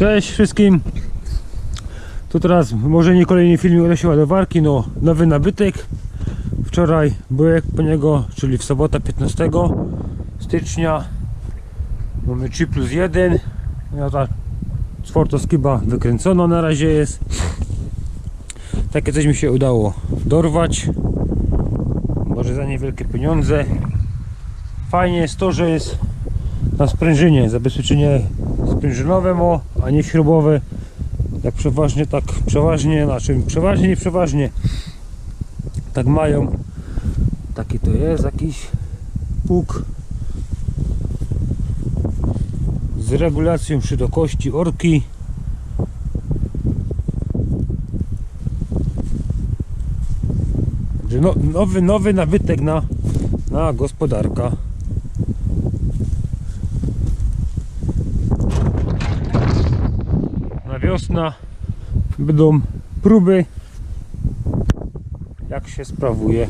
Cześć wszystkim. Tu teraz może nie kolejny filmik odnośnie ładowarki, no nowy nabytek. Wczoraj byłem po niego, czyli w sobotę 15 stycznia. Mamy 3 plus 1. Ja ta czwartoskiba wykręcona na razie jest. Takie coś mi się udało dorwać. Może za niewielkie pieniądze. Fajnie jest to, że jest na sprężynie zabezpieczenie sprężynowe, mo, a nie śrubowe. Jak przeważnie, tak przeważnie, znaczy przeważnie, nie przeważnie. Tak mają. Taki to jest jakiś pług z regulacją szerokości orki. No, nowy, nowy nabytek na, na gospodarka. Wiosna będą próby jak się sprawuje.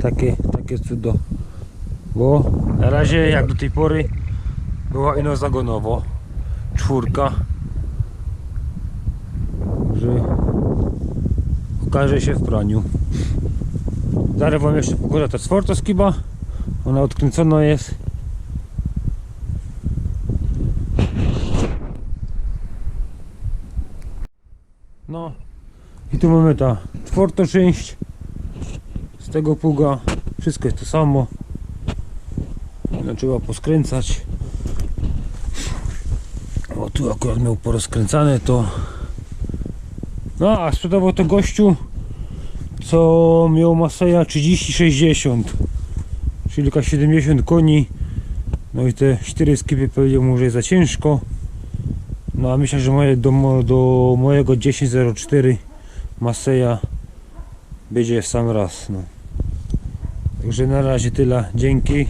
Takie, takie cudo. Bo na razie jak do tej pory była ino zagonowo czwórka że okaże się w praniu. Zaraz wam jeszcze pokażę. Ta czwarta skiba. Ona odkręcona jest No i tu mamy ta czwarta część z tego pługa. Wszystko jest to samo. No, trzeba poskręcać. O tu akurat miał porozkręcane to. No a sprzedawał to gościu co miał Maseja 30-60 czyli jakaś 70 koni no i te 4 skipy powiedział mu, że jest za ciężko no myślę, że moje do, do mojego 1004 Maseja będzie w sam raz. No. Także na razie tyle. Dzięki.